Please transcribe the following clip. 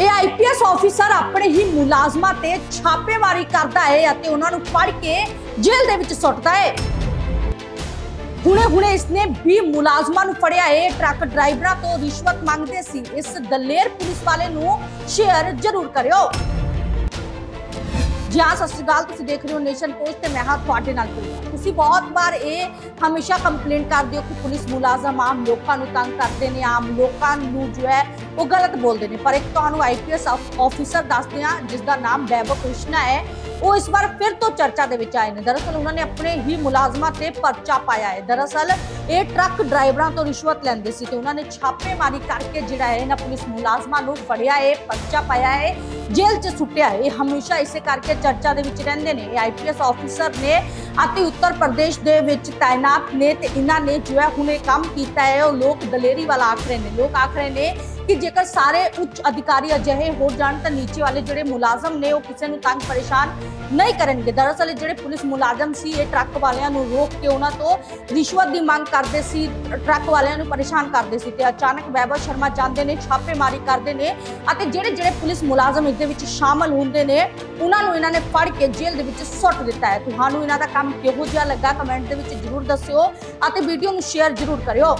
ਇਹ IPS officer ਆਪਣੇ ਹੀ ਮੁਲਾਜ਼ਮਾਂ ਤੇ ਛਾਪੇਮਾਰੀ ਕਰਦਾ ਹੈ ਅਤੇ ਉਹਨਾਂ ਨੂੰ ਫੜ ਕੇ ਜੇਲ੍ਹ ਦੇ ਵਿੱਚ ਸੁੱਟਦਾ ਹੈ। ਹੁਣੇ ਹੁਣੇ ਇਸਨੇ 20 ਮੁਲਾਜ਼ਮਾਂ ਨੂੰ ਫੜਿਆ ਹੈ। ਟਰੱਕ ਡਰਾਈਵਰਾਂ ਤੋਂ ਰਿਸ਼ਵਤ ਮੰਗਦੇ ਸੀ। ਇਸ ਦਲੇਰ ਪੁਲਿਸ ਵਾਲੇ ਨੂੰ ਸ਼ੇਅਰ ਜ਼ਰੂਰ ਕਰਿਓ। ਜੀ ਹਾਂ ਸਤਿ ਸ਼੍ਰੀ ਅਕਾਲ, ਤੁਸੀਂ ਦੇਖ ਰਹੇ ਹੋ ਨੇਸ਼ਨ ਪੋਸਟ ਤੇ ਮੈਂ ਹਾਂ ਤੁਹਾਡੇ ਨਾਲ ਪ੍ਰਿਆ ਤੁਸੀਂ ਬਹੁਤ ਵਾਰ ਇਹ ਹਮੇਸ਼ਾ ਕੰਪਲੇਂਟ ਕਰਦੇ ਹੋ ਕਿ ਪੁਲਿਸ ਮੁਲਾਜ਼ਮ ਆਮ ਲੋਕਾਂ ਨੂੰ ਤੰਗ ਕਰਦੇ ਨੇ, ਆਮ ਲੋਕਾਂ ਨੂੰ ਜੋ ਹੈ ਉਹ ਗਲਤ ਬੋਲਦੇ ਨੇ। ਪਰ ਇੱਕ ਤੁਹਾਨੂੰ ਆਈਪੀਐਸ ਆਫੀਸਰ ਦੱਸਦੇ ਹਾਂ, ਜਿਸ ਦਾ ਨਾਮ ਵੈਭਵ ਕ੍ਰਿਸ਼ਨਾ ਹੈ। ਉਹ ਇਸ ਵਾਰ ਫਿਰ ਤੋਂ ਚਰਚਾ ਦੇ ਵਿੱਚ ਆਏ ਨੇ। ਦਰਅਸਲ ਉਹਨਾਂ ਨੇ ਆਪਣੇ ਹੀ ਮੁਲਾਜ਼ਮਾਂ ਤੇ ਪਰਚਾ ਪਾਇਆ ਹੈ। ਦਰਅਸਲ ਇਹ ਟਰੱਕ ਡਰਾਈਵਰਾਂ ਤੋਂ ਰਿਸ਼ਵਤ ਲੈਂਦੇ ਸੀ ਤੇ ਉਹਨਾਂ ਨੇ ਛਾਪੇਮਾਰੀ ਕਰਕੇ ਜਿਹੜਾ ਹੈ ਇਹਨਾਂ ਪੁਲਿਸ ਮੁਲਾਜ਼ਮਾਂ ਨੂੰ ਫੜਿਆ ਹੈ, ਪਰਚਾ ਪਾਇਆ ਹੈ, ਜੇਲ੍ਹ 'ਚ ਸੁੱਟਿਆ ਹੈ। ਇਹ ਹਮੇਸ਼ਾ ਇਸੇ ਕਰਕੇ ਚਰਚਾ ਦੇ ਵਿੱਚ ਰਹਿੰਦੇ ਨੇ। ਇਹ ਆਈਪੀਐਸ ਆਫੀਸਰ ਨੇ ਅਤੇ ਉੱਤਰ ਪ੍ਰਦੇਸ਼ ਦੇ ਵਿੱਚ ਤਾਇਨਾਤ ਨੇ ਤੇ ਇਹਨਾਂ ਨੇ ਜੋ ਹੈ ਹੁਣ ਇਹ ਕੰਮ ਕੀਤਾ ਹੈ, ਉਹ ਲੋਕ ਦਲੇਰੀ ਵਾਲਾ ਆਖ ਰਹੇ ਨੇ। ਲੋਕ ਆਖ ਰਹੇ ਨੇ ਕਿ ਜੇਕਰ ਸਾਰੇ ਉੱਚ ਅਧਿਕਾਰੀ ਅਜਿਹੇ ਹੋ ਜਾਣ ਤਾਂ ਨੀਚੇ ਵਾਲੇ ਜਿਹੜੇ ਮੁਲਾਜ਼ਮ ਨੇ ਉਹ ਕਿਸੇ ਨੂੰ ਤੰਗ ਪਰੇਸ਼ਾਨ ਨਹੀਂ ਕਰਨਗੇ। ਦਰਅਸਲ ਜਿਹੜੇ ਪੁਲਿਸ ਮੁਲਾਜ਼ਮ ਸੀ, ਇਹ ਟਰੱਕ ਵਾਲਿਆਂ ਨੂੰ ਰੋਕ ਕੇ ਉਹਨਾਂ ਤੋਂ ਰਿਸ਼ਵਤ ਦੀ ਮੰਗ ਕਰਦੇ ਸੀ, ਟਰੱਕ ਵਾਲਿਆਂ ਨੂੰ ਪਰੇਸ਼ਾਨ ਕਰਦੇ ਸੀ ਤੇ ਅਚਾਨਕ ਵੈਭਵ ਸ਼ਰਮਾ ਜਾਂਦੇ ਨੇ, ਛਾਪੇਮਾਰੀ ਕਰਦੇ ਨੇ ਅਤੇ ਜਿਹੜੇ ਜਿਹੜੇ ਪੁਲਿਸ ਮੁਲਾਜ਼ਮ ਇਸ ਦੇ ਵਿੱਚ ਸ਼ਾਮਲ ਹੁੰਦੇ ਨੇ, ਉਹਨਾਂ ਨੂੰ ਇਹਨਾਂ ਨੇ ਫੜ ਕੇ ਜੇਲ੍ਹ ਦੇ ਵਿੱਚ ਸੁੱਟ ਦਿੱਤਾ ਹੈ। ਤੁਹਾਨੂੰ ਇਹਨਾਂ ਦਾ ਕੰਮ ਕਿਹੋ ਜਿਹਾ ਲੱਗਾ? ਕਮੈਂਟ ਦੇ ਵਿੱਚ ਜਰੂਰ ਦੱਸਿਓ ਅਤੇ ਵੀਡੀਓ ਨੂੰ ਸ਼ੇਅਰ ਜਰੂਰ ਕਰਿਓ।